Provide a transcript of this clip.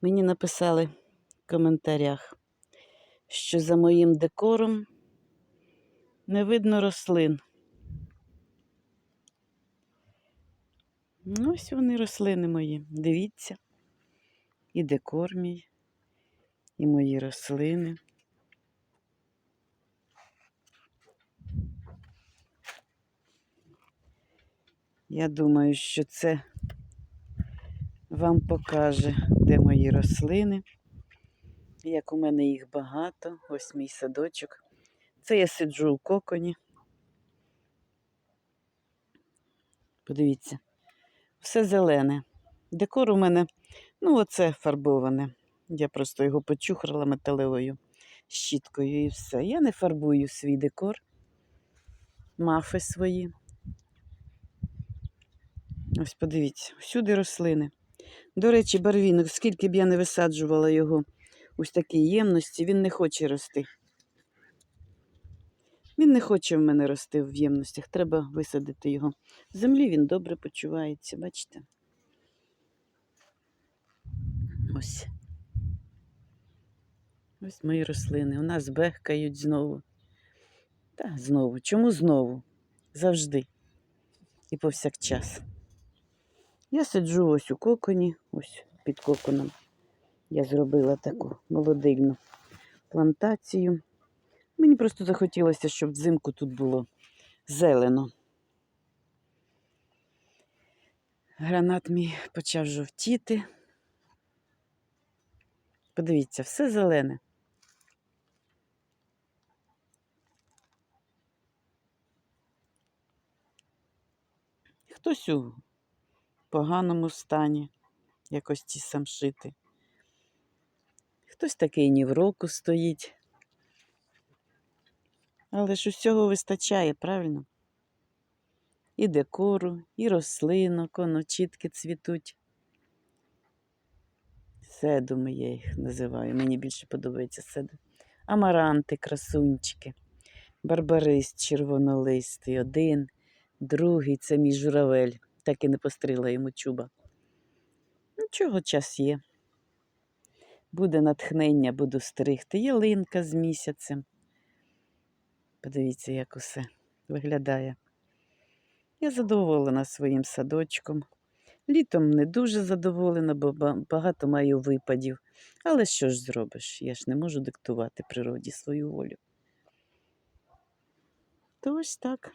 Мені написали в коментарях, що за моїм декором не видно рослин. Ну, ось вони рослини мої. Дивіться. І декор мій, і мої рослини. Я думаю, що це вам покаже, де мої рослини. Як у мене їх багато. Ось мій садочок. Це я сиджу у коконі. Подивіться, все зелене. Декор у мене, ну, оце фарбоване. Я просто його почухрала металевою щіткою і все. Я не фарбую свій декор, мафи свої. Ось подивіться, всюди рослини. До речі, барвінок, скільки б я не висаджувала його ось такій ємності, він не хоче рости. Він не хоче в мене рости в ємностях. Треба висадити його. В землі він добре почувається, бачите? Ось. Ось мої рослини. У нас бехкають знову. Та знову. Чому знову? Завжди. І повсякчас. Я сиджу ось у коконі, ось під коконом. Я зробила таку молодильну плантацію. Мені просто захотілося, щоб взимку тут було зелено. Гранат мій почав жовтіти. Подивіться, все зелене. Хтось у поганому стані, якось ці самшити. Хтось такий ні в року стоїть. Але ж усього вистачає, правильно? І декору, і рослинок, воно чітки цвітуть. Седуми я їх називаю. Мені більше подобається седум. Амаранти, красунчики, барбарист червонолистий, один, другий це мій журавель. Так і не пострила йому чуба. Нічого, час є. Буде натхнення, буду стригти. Ялинка з місяцем. Подивіться, як усе виглядає. Я задоволена своїм садочком. Літом не дуже задоволена, бо багато маю випадів. Але що ж зробиш? Я ж не можу диктувати природі свою волю. То ось так.